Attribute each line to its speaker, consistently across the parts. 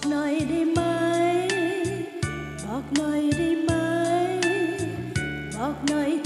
Speaker 1: บอกหน่อยได้ไหม บอกหน่อยได้ไหม บอกหน่อย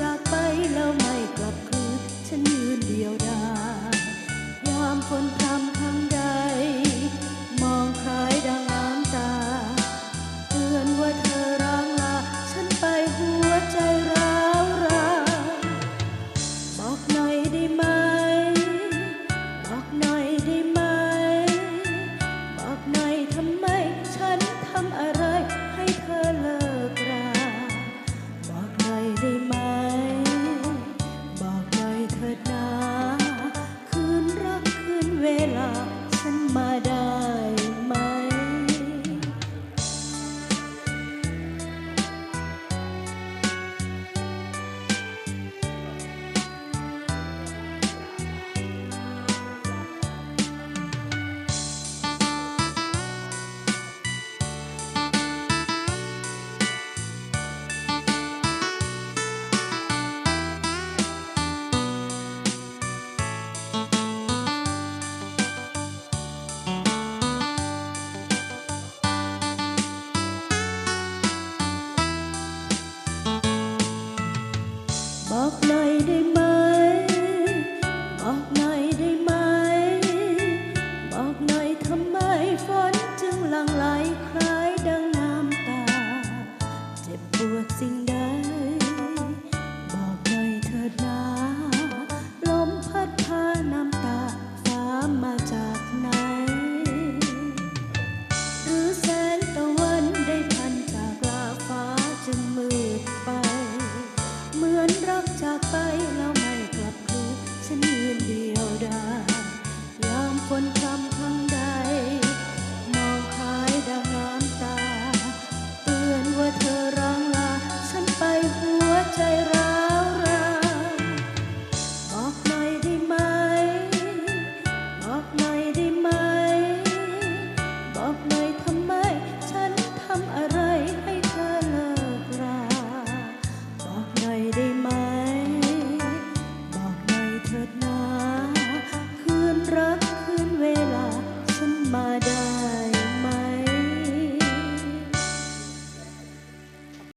Speaker 1: จากไปแล้วไม่กลับคืนฉันยืนเดียวดาย บอกหน่อยได้ไหม บอกหน่อยได้ไหม บอกหน่อยทำไมฝนจึงลั่งไหลคล้ายดังน้ำตา เจ็บปวดสิ่งใด